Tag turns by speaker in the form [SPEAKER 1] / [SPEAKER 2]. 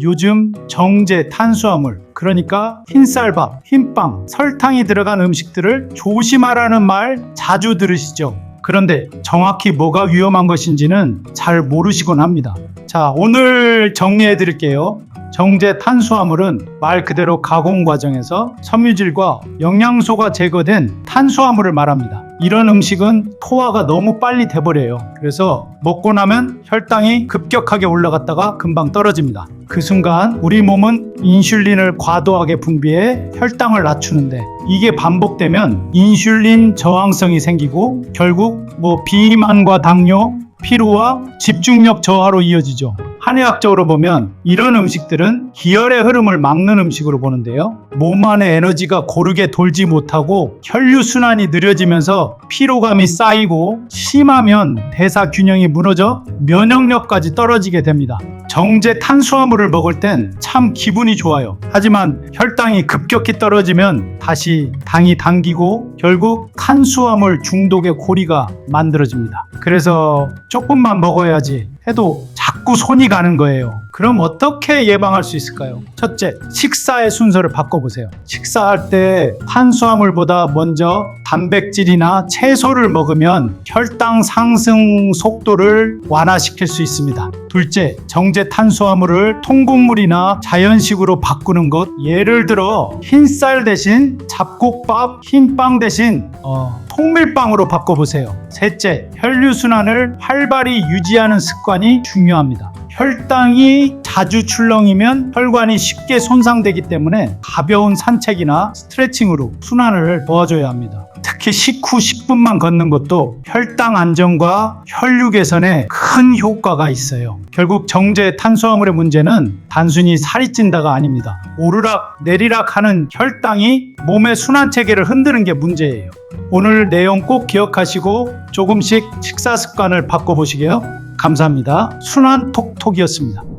[SPEAKER 1] 요즘 정제 탄수화물 그러니까 흰쌀밥, 흰빵, 설탕이 들어간 음식들을 조심하라는 말 자주 들으시죠? 그런데 정확히 뭐가 위험한 것인지는 잘 모르시곤 합니다. 자, 오늘 정리해 드릴게요. 정제 탄수화물은 말 그대로 가공 과정에서 섬유질과 영양소가 제거된 탄수화물을 말합니다. 이런 음식은 토화가 너무 빨리 돼버려요. 그래서 먹고 나면 혈당이 급격하게 올라갔다가 금방 떨어집니다. 그 순간 우리 몸은 인슐린을 과도하게 분비해 혈당을 낮추는데 이게 반복되면 인슐린 저항성이 생기고 결국 뭐 비만과 당뇨, 피로와 집중력 저하로 이어지죠. 한의학적으로 보면 이런 음식들은 기혈의 흐름을 막는 음식으로 보는데요. 몸 안에 에너지가 고르게 돌지 못하고 혈류 순환이 느려지면서 피로감이 쌓이고 심하면 대사 균형이 무너져 면역력까지 떨어지게 됩니다. 정제 탄수화물을 먹을 땐 참 기분이 좋아요. 하지만 혈당이 급격히 떨어지면 다시 당이 당기고 결국 탄수화물 중독의 고리가 만들어집니다. 그래서 조금만 먹어야지 해도 자꾸 손이 가는 거예요. 그럼 어떻게 예방할 수 있을까요? 첫째, 식사의 순서를 바꿔보세요. 식사할 때 탄수화물보다 먼저 단백질이나 채소를 먹으면 혈당 상승 속도를 완화시킬 수 있습니다. 둘째, 정제 탄수화물을 통곡물이나 자연식으로 바꾸는 것. 예를 들어 흰쌀 대신 잡곡밥, 흰빵 대신 어, 통밀빵으로 바꿔보세요. 셋째, 혈류 순환을 활발히 유지하는 습관이 중요합니다. 혈당이 자주 출렁이면 혈관이 쉽게 손상되기 때문에 가벼운 산책이나 스트레칭으로 순환을 도와줘야 합니다. 특히 식후 10분만 걷는 것도 혈당 안정과 혈류 개선에 큰 효과가 있어요. 결국 정제 탄수화물의 문제는 단순히 살이 찐다가 아닙니다. 오르락 내리락 하는 혈당이 몸의 순환 체계를 흔드는 게 문제예요. 오늘 내용 꼭 기억하시고 조금씩 식사 습관을 바꿔보시게요. 감사합니다. 순환 톡톡이었습니다.